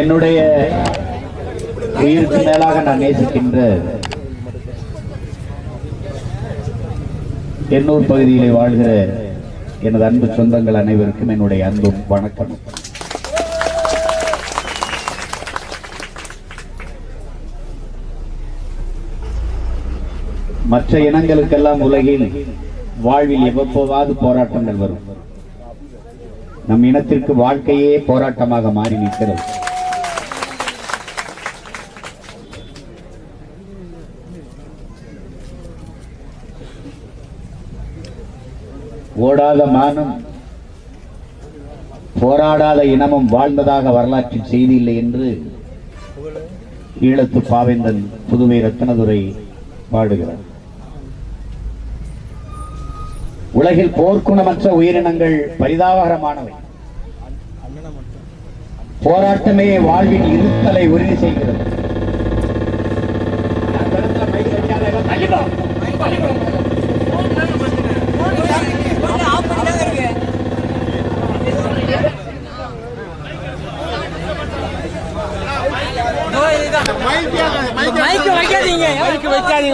என்னுடைய உயிருக்கு மேலாக நான் நேசிக்கின்ற எண்ணூர் பகுதியிலே வாழ்கிற எனது அன்பு சொந்தங்கள் அனைவருக்கும் என்னுடைய அன்பும் வணக்கம். மற்ற இனங்களுக்கெல்லாம் உலகில் வாழ்வில் எவ்வப்போவாது போராட்டங்கள் வரும். நம் இனத்திற்கு வாழ்க்கையே போராட்டமாக மாறி நிற்கிறது. ஓடாத மானும் போராடாத இனமும் வாழ்ந்ததாக வரலாற்றில் செய்தி இல்லை என்று ஈழத்து பாவேந்தன் புதுமை ரத்னதுரை பாடுகிறார். உலகில் போர்க்குணமற்ற உயிரினங்கள் பரிதாபகரமானவை. போராட்டமே வாழ்வின் இருத்தலை உறுதி செய்கிறது மைக்கு வைக்காதீங்க மைக்கு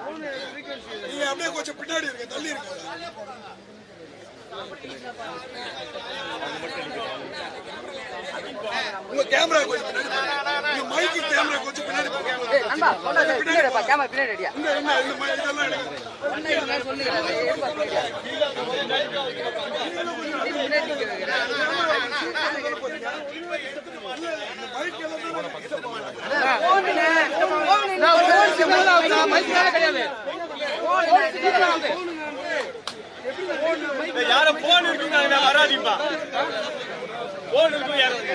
நீங்க அப்படியே கொஞ்சம் பின்னாடி இருங்க தள்ளி இருங்க. உங்க கேமரா கொஞ்சம் பின்னாடி மைக்கு கேமரா கொஞ்சம் பின்னாடி போங்க. இந்த போன் இருக்குங்க வராதீப்பா போன் இருக்கும் இருங்க.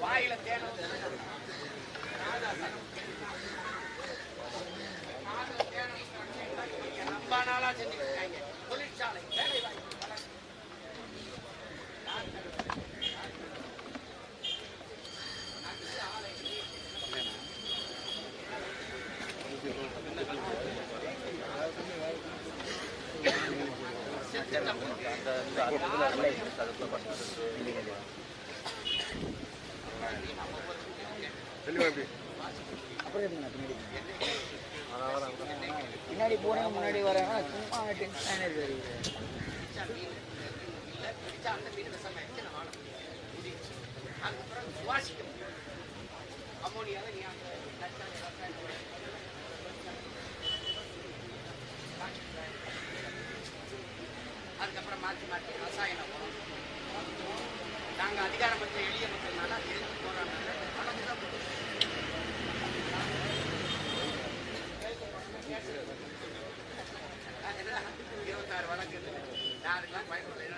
வாயில தேன ரொம்ப நாளா செஞ்சுட்டு இருக்காங்க தொழிற்சாலை வேலை வாய்ப்பு அந்த அந்த அந்த பின்னாடி போறேன் முன்னாடி வரேன் சும்மா டென்ஷன் அதுக்கப்புறம் சுவாசிக்க மாற்றி மாற்றி ரசாயனம் நாங்கள் அதிகாரம் பெற்ற எளிய மக்கள்னால Michael,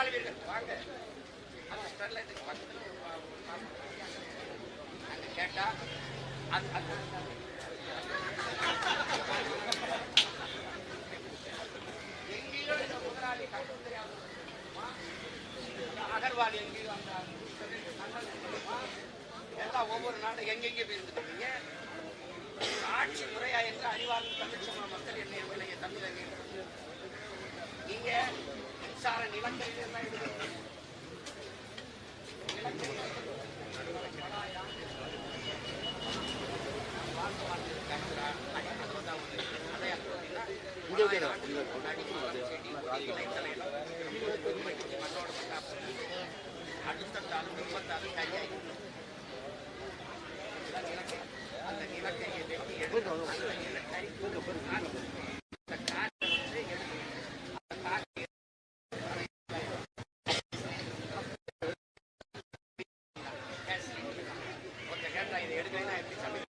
வாழ்வீர்கள் வாங்க. அந்த ஸ்டெர்லைட்டுக்கு பக்கத்தில் அங்கே கேட்டால் அது அது எங்கேயோ இந்த முதலாளி கட்டும் தெரியாது அகர்வால் எங்கேயோ அந்த எல்லாம் ஒவ்வொரு நாடும் எங்கெங்கே போயிருந்துருக்கீங்க ஆட்சி முறையா என்று அறிவார்ந்த தமிழ்ச்சம மக்கள் என்னை தமிழக நீங்கள் சார நிலக்கரியில எடுக்கலைன்னா எப்படி சமைக்க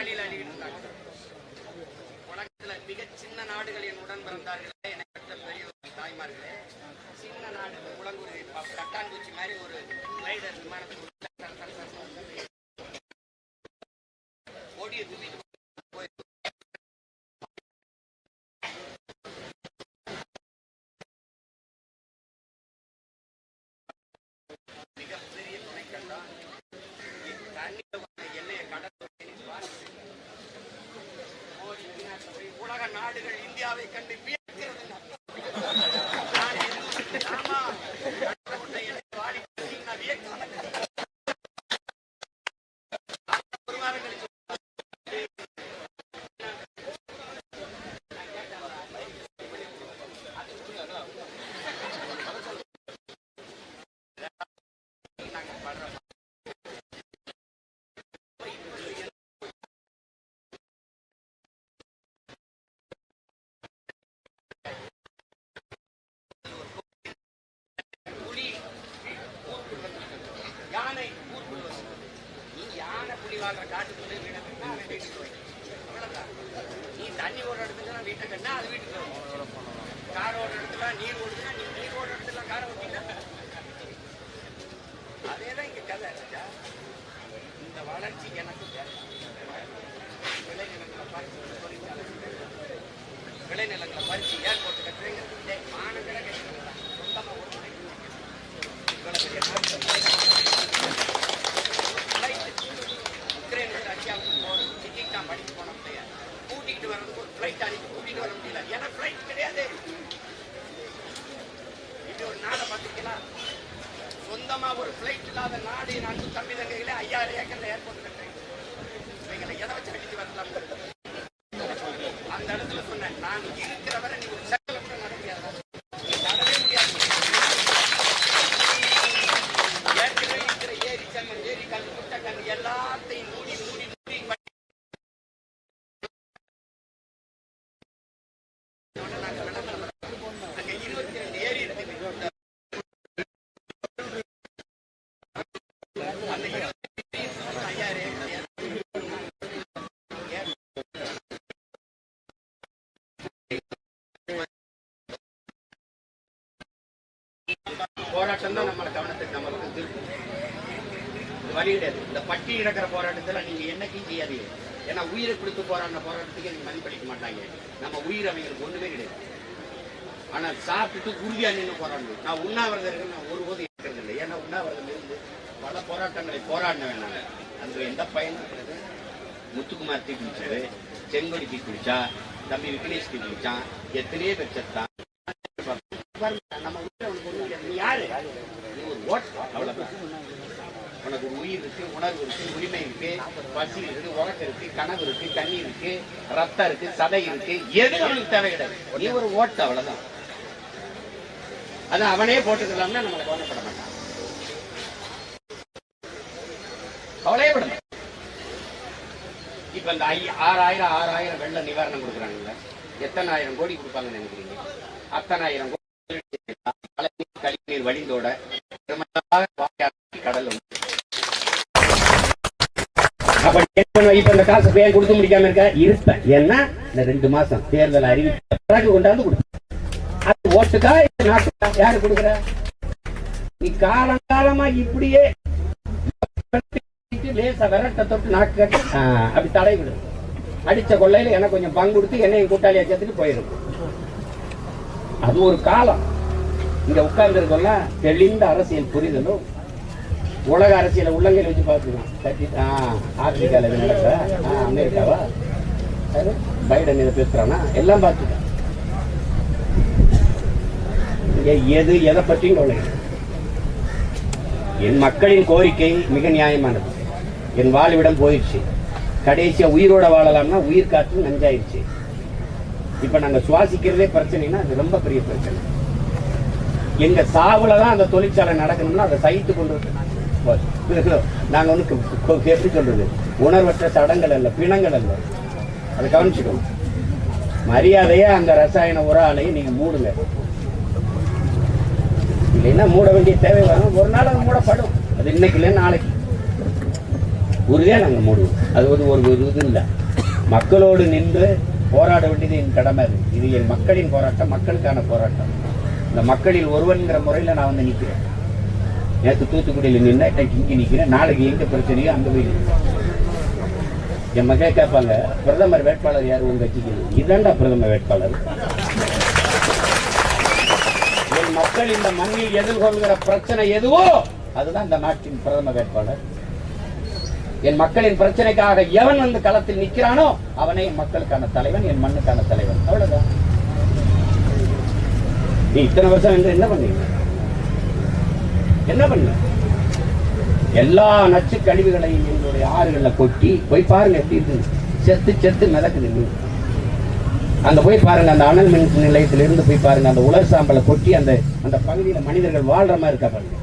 आलेला நாடுகள் இந்தியாவை கண்டு வியக்கிறது நான் எதிர்த்து- ஆமா கடவுளை என்னை வாடி பார்த்தீங்கன்னா வியக்காத ஒரு வாரம் கழிச்சு நாங்க படுற புலி ஊருக்குள் வந்து யானை ஊருக்குள் வந்து நீ யானை புலி காட்டுக்குள்ளே வீடை வீட்டுக்கு அவ்வளவுதான். நீ தண்ணி ஓடுற இடத்துல வீட்டை கட்டினா அது வீட்டுக்கு வரும். கார் ஓடுற இடத்துல நீர் ஓடுதுன்னா நீ நீர் ஓடுற இடத்துல காரை ஓட்டினா அதே தான் இங்க கதை ராஜா. இந்த வளர்ச்சி எனக்கு தேவை. விளைநிலங்களை பறிச்சு தொழிற்சாலை விளைநிலங்களை பறிச்சு ஏர்போர்ட் கட்டுறீங்கிறது. டேய், மானங்கட கட்டுறீங்களா சொந்தமா ஒரு முறை இவ்வளவு பெரிய Flight. உக்ரைன் விட்டு ரஷ்யாவுக்கு போறது டிக்கெட் தான் படிச்சு போன பிள்ளைய கூட்டிகிட்டு வர்றதுக்கு ஒரு ஃப்ளைட் அனுப்பி கூட்டிகிட்டு வர முடியல ஏன்னா ஃப்ளைட் கிடையாது இப்படி ஒரு நாடை பார்த்துருக்கீங்களா சொந்தமா ஒரு ஃப்ளைட் இல்லாத நாடு என் அன்பு தம்பி தங்கைகளே ஐயாயிரம் ஏக்கர்ல ஏர்போர்ட் கட்டுறேன் இவைகளை எதை வச்சு அடிச்சு வரலாம் அந்த இடத்துல சொன்னேன் நான் இருக்கிற வரை நீ ஒரு சக்கல கூட நட முடியாது நீ நடவே முடியாது ஏற்கனவே இருக்கிற ஏரி கல் ஏரி கல் குட்டை கல் எல்லாத்தையும் மூடி மூடி மூடி பண்ணி நாங்க விளம்பரம் பண்றோம். அங்க இருபத்தி ரெண்டு ஏரி இருக்குது அந்த இருபத்தி ரெண்டு ஐயாயிரம் ஏக்கர் போராட்டம் தான் நம்மளை கவனத்துக்கு நம்மளுக்கு திருப்பும் இது வழி கிடையாது நடக்கிற போராட்டத்தில் நீங்கள் போராட்டத்துல நீங்க என்னைக்கும் செய்யாதீங்க. ஏன்னா உயிரை கொடுத்து போராடின போராட்டத்துக்கு நீங்க மதிப்பளிக்க மாட்டாங்க. நம்ம உயிர் அவங்களுக்கு ஒண்ணுமே கிடையாது. ஆனா சாப்பிட்டுட்டு உறுதியாக நின்று போராடணும். நான் உண்ணாவிரதம் இருக்கு நான் ஒருபோதும் இருக்கிறது இல்லை. ஏன்னா உண்ணாவிரதம் இருந்து பல போராட்டங்களை போராடினவன் நான். அந்த எந்த பயனும் இருக்கிறது? முத்துக்குமார் தீ குடிச்சாரு செங்கொடி தீ குடிச்சா தம்பி விக்னேஷ் தீ குடிச்சான் எத்தனையோ பேர் செத்தான். நம்ம உயிரை அவனுக்கு ஒன்றும் கிடையாது. நீ யாரு? நீ ஒரு ஓட் அவ்வளவுதான். உனக்கு உயிர் இருக்கு உணர்வு இருக்கு உரிமை இருக்கு பசி இருக்கு உரத்து இருக்கு கனவு இருக்கு தண்ணி இருக்கு ரத்தம் இருக்கு சதை இருக்கு எது அவனுக்கு தேவை கிடையாது நீ ஒரு ஓட்டு அவ்வளவுதான். அது அவனே போட்டுக்கலாம்னா நம்மளை கவலைப்பட மாட்டான். அவளே விட இப்ப இந்த ஐ- ஆறாயிரம் ஆறாயிரம் வெள்ள நிவாரணம் கொடுக்குறாங்கல்ல. எத்தனை ஆயிரம் கோடி கொடுப்பாங்கன்னு நினைக்கிறீங்க? அத்தனாயிரம் கோடி. கழிநீர் வழிந்தோட இப்ப இந்த காசு பேர் கொடுத்து முடிக்காம இருக்க இருப்பேன். ஏன்னா இந்த ரெண்டு மாசம் தேர்தல் அறிவித்த கொண்டாந்து கொடு அது ஓட்டுக்கா நாட்டுக்கா? யாரு கொடுக்குற? நீ காலங்காலமா இப்படியே லேசா விரட்ட தொட்டு நாக்கு கட்டி அப்படி தடை விடு. அடிச்ச கொள்ளையில எனக்கு கொஞ்சம் பங்கு கொடுத்து என்னையும் கூட்டாளியா சேர்த்துட்டு போயிடும் அது ஒரு காலம். இங்க உட்கார்ந்து இருக்கோம்ல தெளிந்த அரசியல் புரிதலும் உலக அரசியலை உள்ளங்கையில் வச்சு பார்த்துக்கலாம் தட்டி ஆ ஆப்பிரிக்கால இது நடக்குதா ஆ அமெரிக்காவா? யாரு? பைடன் இதை பேசுறானா எல்லாம் பார்த்துக்கலாம். இங்கே எது எதை பற்றியும் கவலை என் மக்களின் கோரிக்கை மிக நியாயமானது. என் வாழ்விடம் போயிடுச்சு. கடைசியா உயிரோட வாழலாம்னா உயிர் காற்று நஞ்சாயிடுச்சு இப்ப நாங்க சுவாசிக்கிறதே பிரச்சனைனா அது ரொம்ப பெரிய பிரச்சனை. எங்க சாவுல தான் அந்த தொழிற்சாலை நடக்கணும்னா அதை சகித்து கொண்டு வந்து- நாங்க ஒன்று எப்படி சொல்றது? உணர்வற்ற சடங்கள் அல்ல பிணங்கள் அல்ல. அதை கவனிச்சுக்கணும் மரியாதையே அந்த ரசாயன உர ஆலையை நீங்க மூடுங்க. இல்லைன்னா மூட வேண்டிய தேவை வரும். ஒரு நாள் அது மூடப்படும். அது இன்னைக்கு இல்லை நாளைக்கு. உறுதியாக நாங்க மூடுவோம். அது வந்து ஒரு ஒரு இது இல்லை. மக்களோடு நின்று போராட வேண்டியது என் கடமை அது. இது என் மக்களின் போராட்டம் மக்களுக்கான போராட்டம். இந்த மக்களில் ஒருவன்கிற முறையில் நான் வந்து நிற்கிறேன் நேற்று தூத்துக்குடியில் நின்று இன்னைக்கு இங்கே நிற்கிறேன் நாளைக்கு எங்க பிரச்சனையோ அங்கே போய் என் மகன் கேட்பாங்க பிரதமர் வேட்பாளர் யார் உங்க கட்சிக்கு? இதாண்டா பிரதமர் வேட்பாளர். என் மக்கள் இந்த மண்ணில் எதிர்கொள்கிற பிரச்சனை எதுவோ அதுதான் இந்த நாட்டின் பிரதம வேட்பாளர். என் மக்களின் பிரச்சனைக்காக எவன் வந்து களத்தில் நிற்கிறானோ அவனே என் மக்களுக்கான தலைவன் என் மண்ணுக்கான தலைவன். அவ்வளவுதான். நீ இத்தனை வருஷம் என்று என்ன பண்ணீங்க? என்ன பண்ண? எல்லா நச்சு கழிவுகளையும் எங்களுடைய ஆறுகளில் கொட்டி போய் பாருங்க எப்படி இருக்கு செத்து செத்து மிதக்குது மீன். அந்த போய் பாருங்க அந்த அனல் மின் நிலையத்திலிருந்து போய் பாருங்க அந்த உலர் சாம்பலை கொட்டி அந்த அந்த பகுதியில் மனிதர்கள் வாழ்ற மாதிரி இருக்கா பாருங்க.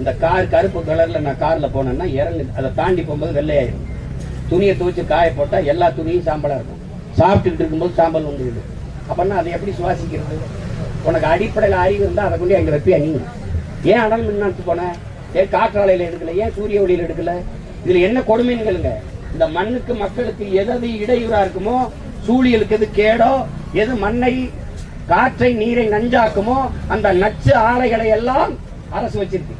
இந்த கார் கருப்பு கலரில் நான் காரில் போனேன்னா இறங்கு அதை தாண்டி போகும்போது வெள்ளையாயிடும் துணியை துவைச்சு காய போட்டால் எல்லா துணியும் சாம்பலாக இருக்கும். சாப்பிட்டுக்கிட்டு இருக்கும்போது சாம்பல் வந்துடுது. அப்படின்னா அதை எப்படி சுவாசிக்கிறது? உனக்கு அடிப்படையில் அறிவு இருந்தால் அதை கொண்டு எங்களை வைப்பியா நீங்க ஏன் அனல் மின் நிலையத்துக்கு போன? ஏன் காற்றாலையில் எடுக்கல? ஏன் சூரிய ஒளியில் எடுக்கல? இதுல என்ன கொடுமைன்னு கேளுங்க. இந்த மண்ணுக்கு மக்களுக்கு எதது இடையூறா இருக்குமோ? சூழியலுக்கு எது கேடோ? எது மண்ணை காற்றை நீரை நஞ்சாக்குமோ? அந்த நச்சு ஆலைகளை எல்லாம் அரசு வச்சிருக்கு.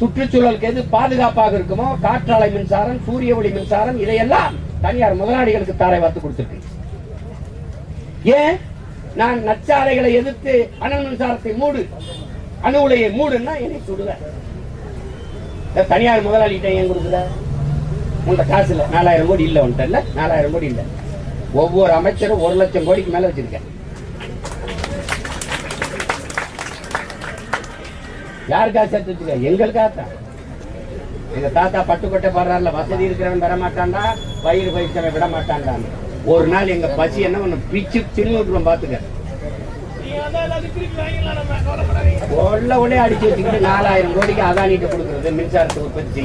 சுற்றுச்சூழலுக்கு எது பாதுகாப்பாக இருக்குமோ? காற்றாலை மின்சாரம் சூரிய ஒளி மின்சாரம் இதையெல்லாம் தனியார் முதலாளிகளுக்கு தாரை வார்த்து கொடுத்திருக்கு. ஏன்? நான் நச்சாலைகளை எதிர்த்து அனல் மின்சாரத்தை மூடு. அணு உலையை மூடுன்னா என்னை சுடுவேன். தனியார் முதலாளிகிட்ட ஏன் கொடுக்குற? உன்கிட்ட காசு இல்லை. நாலாயிரம் கோடி இல்லை உன்கிட்ட இல்லை. நாலாயிரம் கோடி இல்லை. ஒவ்வொரு அமைச்சரும் ஒரு லட்சம் கோடிக்கு மேல வச்சிருக்கேன். யாருக்கா சேர்த்து வச்சுக்க எங்களுக்கா தான். எங்க தாத்தா பட்டுக்கொட்டை பாடுறாருல வசதி இருக்கிறவன் வர மாட்டான்டா வயிறு பயிற்சவன் விட மாட்டான்டான்னு. ஒரு நாள் எங்க பசி என்ன ஒண்ணு? பிச்சு தின்னு விட்டுருவோம் பாத்துக்க உடனே அடிச்சு வச்சுக்கிட்டு நாலாயிரம் கோடிக்கு அதானிட்டு கொடுக்குறது மின்சாரத்தை உற்பத்தி